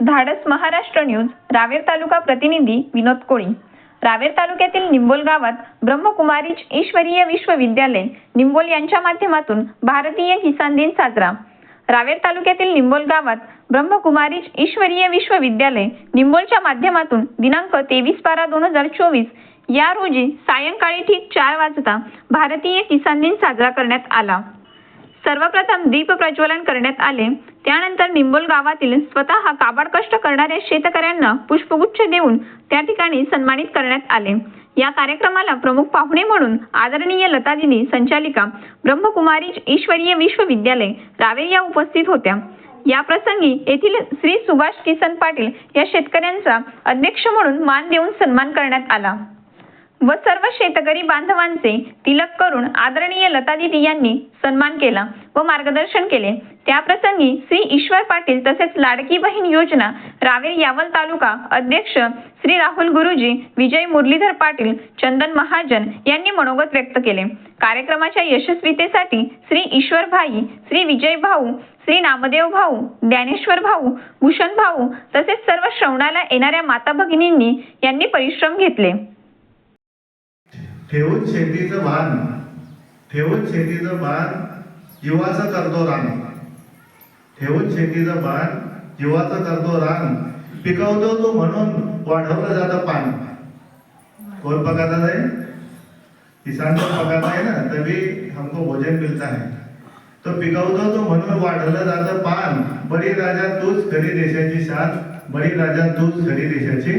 धाडस महाराष्ट्र न्यूज रावेर तालुका प्रतिनिधी विनोद कोळी. रावेर तालुक्यातील निंबोल गावात ब्रह्मकुमारीज ईश्वरीय विश्वविद्यालय निंबोल यांच्या माध्यमातून भारतीय किसान दिन साजरा. रावेर तालुक्यातील निंबोल गावात ब्रह्मकुमारीज ईश्वरीय विश्वविद्यालय निंबोलच्या माध्यमातून दिनांक तेवीस बारा दोन हजार चोवीस या रोजी सायंकाळी ठीक चार वाजता भारतीय किसान दिन साजरा करण्यात आला. सर्वप्रथम दीप प्रज्वलन करण्यात आले. त्यानंतर निंबोल गावातील स्वतः काबाड कष्ट करणाऱ्या शेतकऱ्यांना पुष्पगुच्छ देऊन त्या ठिकाणी सन्मानित करण्यात आले. या कार्यक्रमाला प्रमुख पाहुणे म्हणून आदरणीय लतादिनी संचालिका ब्रह्मकुमारी ईश्वरीय विश्वविद्यालय रावेर या उपस्थित होत्या. या प्रसंगी येथील श्री सुभाष किसन पाटील या शेतकऱ्यांचा अध्यक्ष म्हणून मान देऊन सन्मान करण्यात आला. व सर्व शेतकरी बांधवांचे तिलक करून आदरणीय लतादिदी यांनी सन्मान केला व मार्गदर्शन केले. त्याप्रसंगी श्री ईश्वर पाटील तसेच लाडकी बहीण योजना रावेर यावल तालुका अध्यक्ष श्री राहुल गुरुजी विजय मुरलीधर पाटील चंदन महाजन यांनी मनोगत व्यक्त केले. कार्यक्रमाच्या यशस्वीतेसाठी श्री ईश्वर भाई श्री विजय भाऊ श्री नामदेव भाऊ ज्ञानेश्वर भाऊ भूषण भाऊ तसेच सर्व श्रवणाला येणाऱ्या माता भगिनींनी यांनी परिश्रम घेतले. ठेवून शेतीचं भान ठेवून शेतीचं भान जीवाचं करतो रान. ठेवून शेतीचं भान जीवाचं करतो रान. पिकवतो तो म्हणून वाढवलं जातं पान. कोण पकाता है किसान पण पकाता आहे ना? तभी हमको भोजन मिलता है तो पिकवतो तो म्हणून वाढवलं जातं पान. बळी राजा तूच घरी देशाची शान बळी राजा तूच घरी देशाची